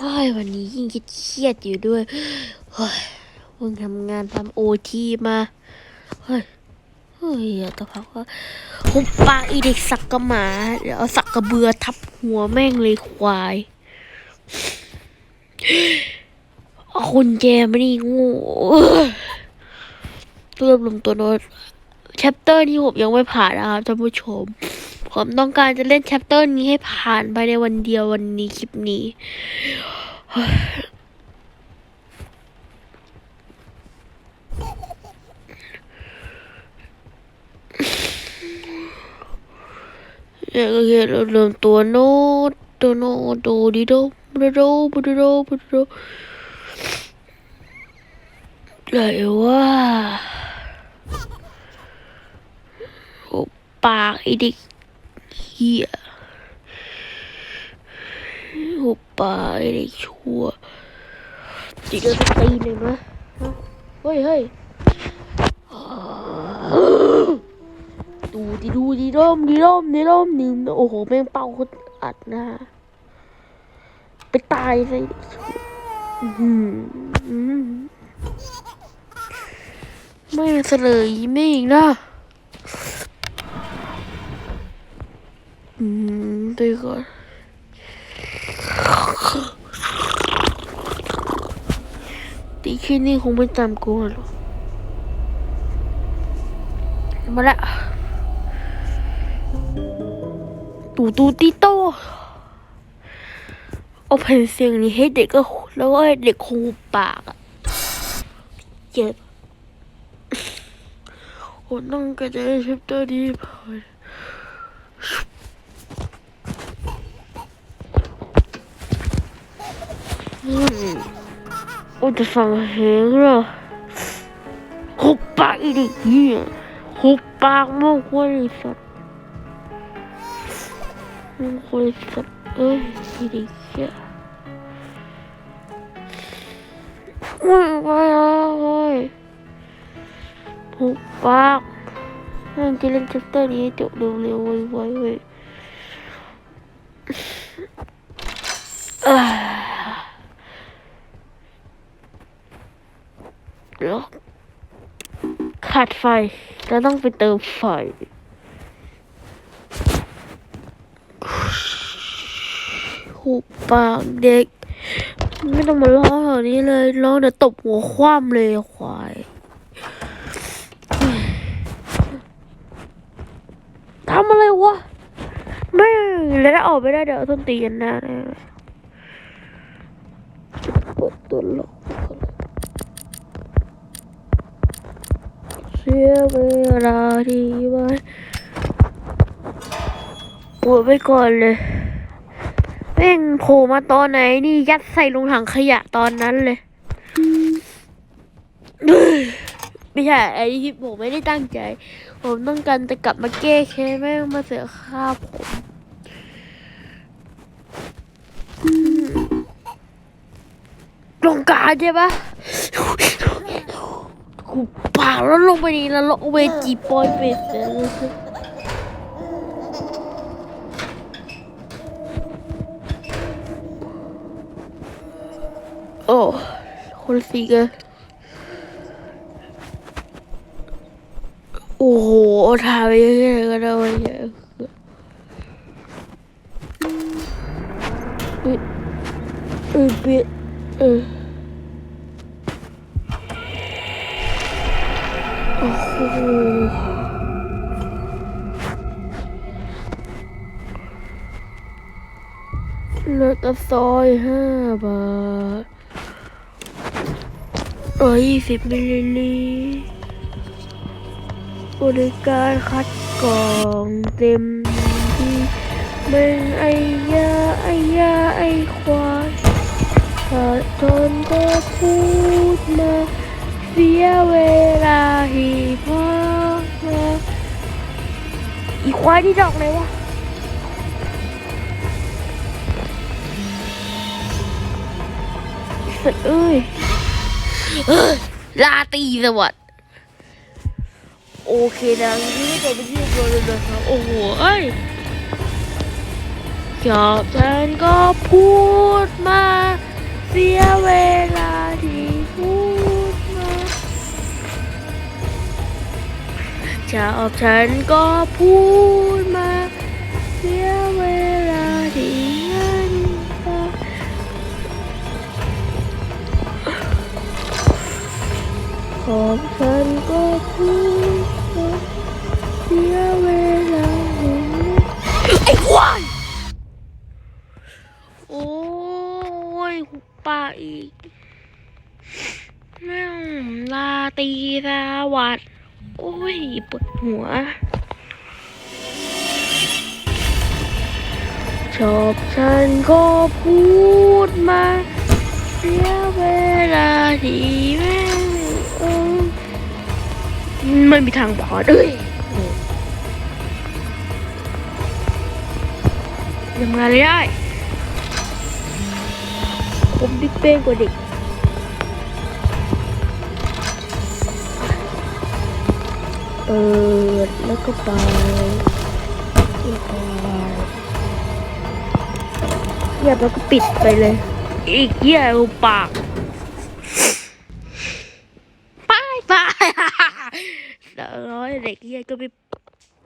โอ้ยวันนี้ยิ่งเครียดอยู่ด้วยเฮ้ยเพิ่งทำงานทำโอทีมาเฮ้ยเฮ้ยแต่พักว่าหุบปากอีเด็กสักกระหมาเดี๋ยวเอาสักกระเบือทับหัวแม่งเลยควายคนแจไม่นี่โงูเริ่มลงตัวโน้ตแชปเตอร์นี้ผมยังไม่ผ่านนะครับท่านผู้ชม ผมต้องการจะเล่นแชปเตอร์นี้ให้ผ่านภายในวันเดียววันนี้คลิปนี้ เนี่ยก็ค่เราเริ่มตัวโน้ตตัวโน้ตโดดิโดบดโดบดโดบดโดอะไรวะโอปากอ้เด็กียโอ้ปากไอ้ชั่วจิเดินตีเลยมะเฮ้ยเฮ้ยดูดิดูดิร่มดิร่มดิร่มหนี่งโอ้โหแม่งเป่าคนอัดหน้าไปตายซะไม่เสลยไม่อีกนะอื มไปก่อนตีแค่นี้คงไม่จำกูหรอกมาละตูตูติโตเอาแผ่นเสียงนี้ให้เด็กก็แล้วก็ให้เด็กคงหุบปากอะเจ็บโอ้ต้องกระจายเชปตอร์ดีพอ อืมโอ้จะฟังเพลงเหรอหุบปากอีเด็กเหี้ยหุบปากมากกว่าไอ้สัตว์ มึงคุยกับ เดี๋ยมึงไปเลยหุบปากมึงจะเล่นชัปเตอร์นี้ให้จบเร็วๆไวๆเว้ยอ่าแล้วขาดไฟแล้วต้องไปเติมไฟหูปากเด็ก ไม่ต้องมาร้องแถวนี้เลยร้องเดี๋ยวตบหัวคว่ำเลยควายทำอะไรวะไม่แล้วถ้าออกไม่ได้เดี๋ยวต้นตีกันหน้าแน่เลยเปิดตัวหลอกเสี ยเวลาดีไว้ปวดไปก่อนเลยแม่งโผล่มาตอนไหนนี่ยัดใส่ลงถังขยะตอนนั้นเลย ไม่ใช่ไอ้ที่ผมไม่ได้ตั้งใจ ผมต้องการจะกลับมาแก้แค้นแม่งมาเสียค่าผมอืมลงการใช่ปะ กูป่าแล้วลงไปนี่แล้วลงเวจีปอยเป็ดเลยโอ้คนสีกโอ้โหถ่ายไปเยอะๆก็ได้วะเนี่ยเออเออเบียเออ โอ้โหเลือกกระซอยห้าบาทร้อยยี่สิบมิลลิลิบริการคัดกรองเต็มที่เป็นไอ้ยาไอ้ยาไอ้ควายถ้าทนก็พูดมา เสียเวลา ควายที่ดอกเลยวะสัตว์เอ้ยเอ้ยลาตรีสวัสดิ์โอเคนะนี่ก็เป็นที่ตัวเลยนะครับโอ้โหเอ้ยจอบฉันก็พูดมา ชอบฉันก็พูดมาเสียเวลาที่งั้นขอบฉันก็พูดมาเสียเวลาที่งั้นไอ้ควายโอ้ยหุบปากอีกแม่งลาตีสวัสดี โอ้ยปวดหัว ชอบฉันก็พูดมาเสียเวลาที่แม่งเออไม่มีทางพอด้วยทำงไม่ได้ผมบิ๊กเป้งกว่าเด็ก เปิดแล้วก็ไปแล้วก็เงียบแล้วก็ปิดไปเลย อีกเหี้ยเอาปากไปไปแล้วร้อยเด็กเหี้ยก็ไป